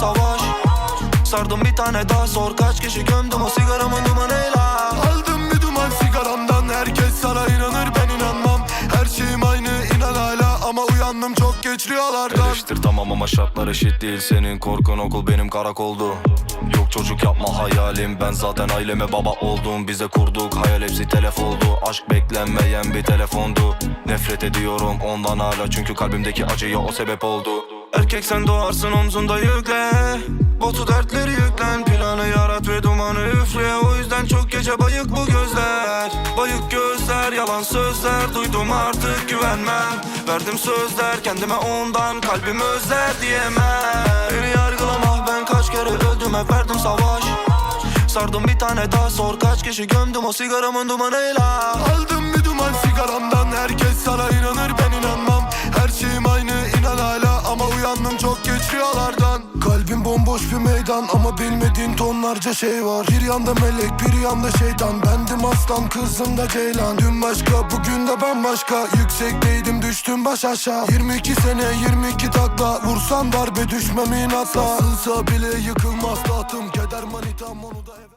savaş. Sardım bir tane daha sor kaç kişi gömdüm o sigaramın dumanıyla Aldım bir duman sigaramdan Herkes sana inanır ben inanmam. Her şeyim aynı inan hala Ama uyandım çok geç rüyalardan. Eleştir tamam ama şartlar eşit değil Senin korkun okul benim karakoldu. Yok çocuk yapma hayalim Ben zaten aileme baba oldum. Bize kurduk hayal hepsi telef oldu. Aşk beklenmeyen bir telefondu. Nefret ediyorum ondan hala Çünkü kalbimdeki acıya o sebep oldu Erkek sen doğarsın omzunda yükle. Botu dertleri yüklen Planı yarat ve dumanı üfle. O yüzden çok gece bayık bu gözler. Bayık gözler yalan sözler Duydum artık güvenmem. Verdim sözler kendime ondan Kalbim özler diyemem. Beni yargılama ben kaç kere öldüm hep verdim savaş. Sardım bir tane daha sor kaç kişi gömdüm. O sigaramın dumanıyla. Aldım bir duman sigaramdan Herkes sana inanır uyandım çok geç rüyalardan. Kalbim bomboş bir meydan Ama bilmediğin tonlarca şey var. Bir yanda melek bir yanda şeytan. Bendim aslan kızım da ceylan. Dün başka bugün de bambaşka. Yüksekteydim düştüm baş aşağı. 22 sene 22 takla. Vursam darbe düşmem inatla. Sığsa bile yıkılmaz tahtım. Keder manitam onu da eve